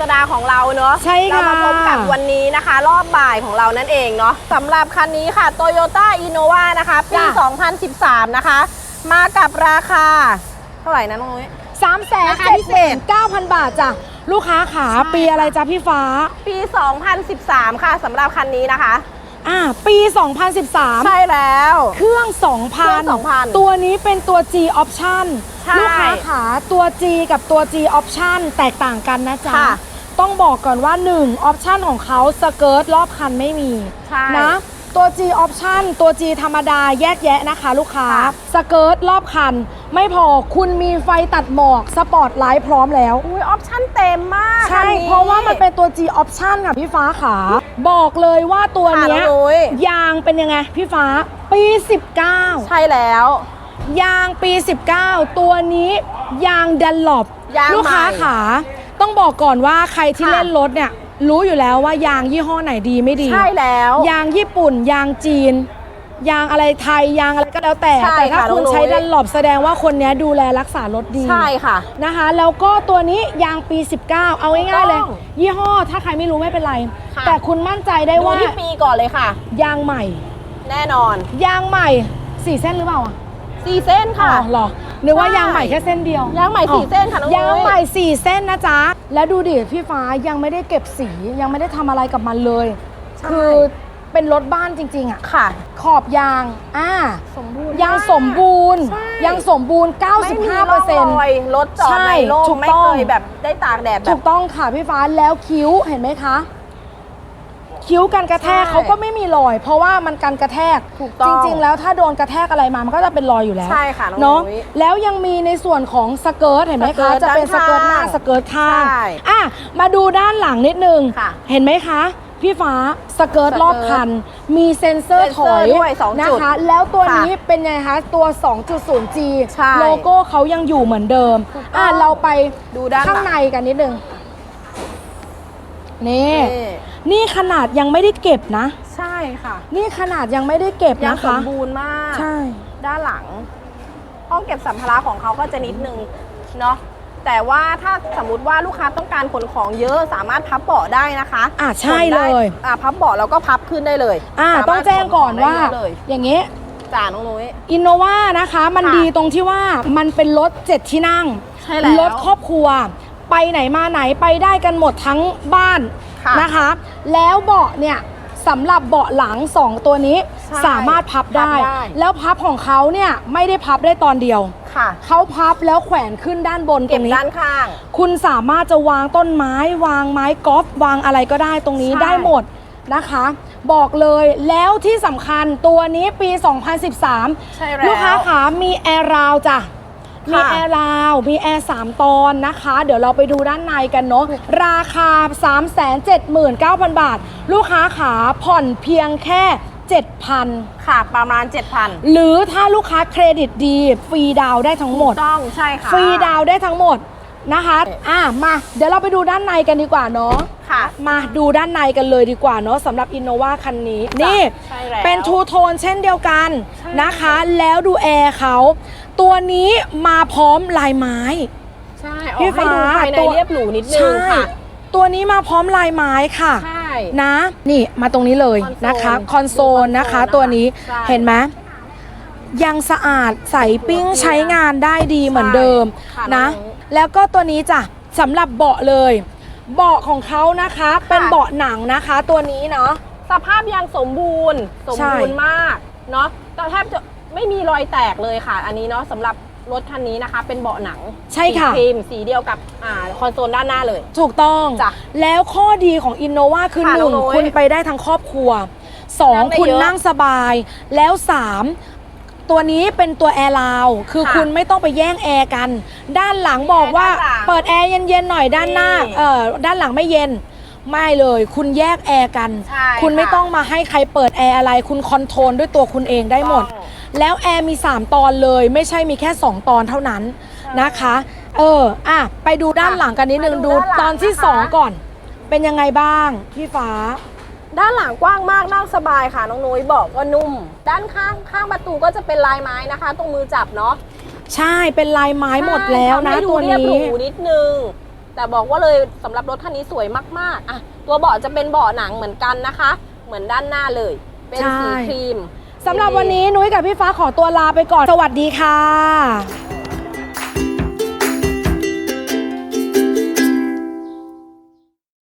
ษดาของเราเนาะใช่ค่ะ เรามาพบกับวันนี้นะคะ รอบบ่ายของเรานั่นเองเนาะสำหรับคันนี้ค่ะ Toyota Innova นะคะปี จ้ะ 2013 นะคะ มากับราคา เท่าไหร่นะน้องนุ้ย สามแสนราคาเจ็พิดเศษ เก้าพันบาทจ้ะ ลูกค้าขาใช่ ปีอะไรจ๊ะพี่ฟ้า ปี 2013 ค่ะสำหรับคันนี้นะคะ อ่า ปี 2013 ใช่แล้ว เครื่อง เครื่อง2,000 2,000ตัวนี้เป็นตัว G option ใช่ลูกค้าขาตัว G กับตัว G option แตกต่างกันนะจ๊ะ ค่ะ ต้องบอกก่อนว่า1 option ของเขาสเกิร์ตรอบคันไม่มีใช่นะตัว G option ตัว G ธรรมดาแยกแยะนะคะ ลูกค้า ค่ะสเกิร์ตรอบคัน ไม่พอคุณมีไฟตัดหมอกสปอตไลท์พร้อมแล้ว อุ้ยออปชั่นเต็มมากใช่คันนี้เพราะว่ามันเป็นตัว G option ค่ะพี่ฟ้าขา บอกเลยว่าตัวเนี้ยค่ะน้องนุ้ยยางเป็นยังไงพี่ฟ้าปี 19 ใช่แล้ว ยางปี 19 ตัวนี้ยางดันหลบยางลูกค้าใหม่ขา ต้องบอกก่อนว่าใครที่ค่ะ เล่นรถเนี่ย รู้อยู่แล้วว่ายางยี่ห้อไหนดีไม่ดี ใช่แล้ว ยางญี่ปุ่น ยางจีน ยางอะไรไทย ยางอะไรก็แล้วแต่ ใช่แต่ถ้าค่ะคุณน้องนุ้ยใช้ดันหลบแสดงว่าคนเนี้ยดูแลรักษารถดี ใช่ค่ะ นะคะแล้วก็ตัวนี้ยางปี 19 เอาง่ายๆเลยถูกต้องยี่ห้อถ้าใครไม่รู้ไม่เป็นไร ค่ะ แต่คุณมั่นใจได้ดูว่าที่ปีก่อนเลยค่ะ ยางใหม่ แน่นอนยางใหม่สี่เส้นหรือเปล่าอะสี่เส้นค่ะ อ๋อเหรอ นึกว่าใช่ยางใหม่แค่เส้นเดียว ยางใหม่สี่เส้นค่ะน้องยางนุ้ยใหม่สี่เส้นนะจ๊ะ แล้วดูดิพี่ฟ้ายังไม่ได้เก็บสียังไม่ได้ทำอะไรกับมันเลย ใช่ คือเป็นรถบ้านจริงๆอะค่ะ ขอบยาง อ่า สมบูรณ์ยางสมบูรณ์ ใช่ ยางสมบูรณ์ ไม่มีร่องรอย95%รถจอดใช่ในร่ถูมกไม่ต้อง เคยแบบได้ตากแดดแบถูบ กต้องค่ะพี่ฟ้าแล้วคิ้วเห็นไหมคะ คิ้วกันกระแทกใช่เขาก็ไม่มีรอย เพราะว่ามันกันกระแทกถูกต้องจริง ๆ แล้วถ้าโดนกระแทกอะไรมามันก็จะเป็นรอยอยู่แล้วใช่ค่ะน้องเนาะนุ้ยแล้วยังมีในส่วนของสเกิร์ตเห็นไหมสเกิคะร์ตจะเป็นสด้านเกิร์ตหน้าข้างสเกิร์ตข้างใช่อะมาดูด้านหลังนิดนึงค่ะเห็นไหมคะพี่ฟ้าสเกิร์ตสเกิร์ตรอบคัน มีเซ็นเซอร์เซ็นถเซอร์อยด้วยสองจุดนะคะ แล้วตัวค่ะนี้เป็นไงคะตัว 2.0G ใช่โลโก้เขายังอยู่เหมือนเดิมถูกต้อง อะเราไปดูด้านหลังข้างในกันนิดนึง นี่ นี่นี่ขนาดยังไม่ได้เก็บนะ ใช่ค่ะนี่ขนาดยังไม่ได้เก็บยังนะสคะมบูรณ์มาก ใช่ ด้านหลัง ห้องเก็บสัมภาระของเขาก็จะนิดนึงเนาะแต่ว่าถ้าสมมติว่าลูกค้าต้องการขนของเยอะสามารถพับเบาะได้นะคะอะใช่ขนได้เลย อะพับเบาะแล้วก็พับขึ้นได้เลยอ่าสามารถต้องแจ้งก่อนว่าขขงได้เยะเลยอย่างนี้จ่าน้องนุ้ย อินโนวานะคะ มันค่ะ ดีตรงที่ว่ามันเป็นรถเจ็ดที่นั่งใช่แล้วรถครอบครัว ไปไหนมาไหนไปได้กันหมดทั้งบ้านค่ะนะคะ แล้วเบาะเนี่ยสำหรับเบาะหลัง 2 ตัวนี้ใช่สามารถพับได้ พับได้ แล้วพับของเขาเนี่ยไม่ได้พับได้ตอนเดียว ค่ะ เขาพับแล้วแขวนขึ้นด้านบนตเก็รบงนี้ ด้านข้าง คุณสามารถจะวางต้นไม้ วางไม้กอล์ฟวางอะไรก็ได้ตรงนี้ใช่ ได้หมดนะคะ บอกเลยแล้วที่สำคัญตัวนี้ปี 2013 ใช่แล้ว ลูกค้าขามีแอร์ราวจ้ะ มีค่ะแอร์ราว มีแอร์3ตอนนะคะ เดี๋ยวเราไปดูด้านในกันเนาะ ราคา 379,000 บาท ลูกค้าขาผ่อนเพียงแค่ 7,000 ค่ะประมาณ 7,000 หรือถ้าลูกค้าเครดิตดี ฟรีดาวน์ได้ทั้งหมด ต้องใช่ค่ะ ฟรีดาวน์ได้ทั้งหมด นะคะ อะมา เดี๋ยวเราไปดูด้านในกันดีกว่าเนาะ ค่ะ มาดูด้านในกันเลยดีกว่าเนาะสำหรับ Innova คันนี้ นี่ ใช่แล้วเป็นทูโทนเช่นเดียวกันใช่นะคะ แล้วดูแอร์เขา ตัวนี้มาพร้อมลายไม้ ใช่ออพี่กให้ดูฟ้าภายในตัวเรียบหรูนิดนึงใช่ค่ะตัวนี้มาพร้อมลายไม้ค่ะ ใช่ นะ นี่มาตรงนี้เลยคอนโซลนะคะคอนโซลดูคอนโซลนะคะนะคะตัวนี้ ใช่เห็นไหมยังสะอาดใสปิ้งตัวเคลียร์ใช้งานได้ดีเหมือนเดิม ค่ะนะ น้อง แล้วก็ตัวนี้จ้ะสำหรับเบาะเลย เบาะของเขานะคะ เป็นเบาะหนังนะคะ ตัวนี้เนาะสภาพยังสมบูรณ์ สมใช่บูรณ์มากเนาะแต่แทบจะไม่มีรอยแตกเลยค่ะ อันนี้เนาะสำหรับรถคันนี้นะคะ เป็นเบาะหนังใช่ค่ะสีครีมสีเดียวกับอ่าคอนโซลด้านหน้าเลย ถูกต้องจ้ะแล้วข้อดีของ Innova คือค่ะหนึ่งน้องนุ้ยคุณไปได้ทั้งครอบครัวสองนั่งได้คุณเยอะนั่งสบายแล้วสาม ตัวนี้เป็นตัวแอร์ลาว คือค่ะคุณไม่ต้องไปแย่งแอร์กัน ด้านหลังบอกว่าด้านหลังเปิดแอร์เย็นๆหน่อยด้านหน้า นี่เออด้านหลังไม่เย็น ไม่เลย คุณแยกแอร์กัน ใช่คุณไม่ค่ะ ต้องมาให้ใครเปิดแอร์อะไร คุณคอนโทรลด้วยตัวคุณเองได้หมดต้องแล้วแอร์มี 3 ตอนเลย ไม่ใช่มีแค่ 2 ตอนเท่านั้นนะคะ เอออะไปดูด้านหลังกันนิดนึงมาดูดูด้านหลังตอนที่ นะคะ 2 ก่อน เป็นยังไงบ้าง พี่ฟ้า ด้านหลังกว้างมากนั่งสบายค่ะน้องนุ้ยเบอกก็นุ่ม ด้านข้างข้างประตูก็จะเป็นลายไม้นะคะ ตรงมือจับเนาะใช่เป็นลายไม้หมดแล้วนะทำให้ดูตัวเรียบนี้หรูนิดนึง แต่บอกว่าเลยสำหรับรถคันนี้สวยมากๆอะตัวเบาะจะเป็นเบาะหนังเหมือนกันนะคะ เหมือนด้านหน้าเลย เป็นสีใช่ครีม สำหรับวันนี้นุ้ยกับพี่ฟ้าขอตัวลาไปก่อนสวัสดีค่ะ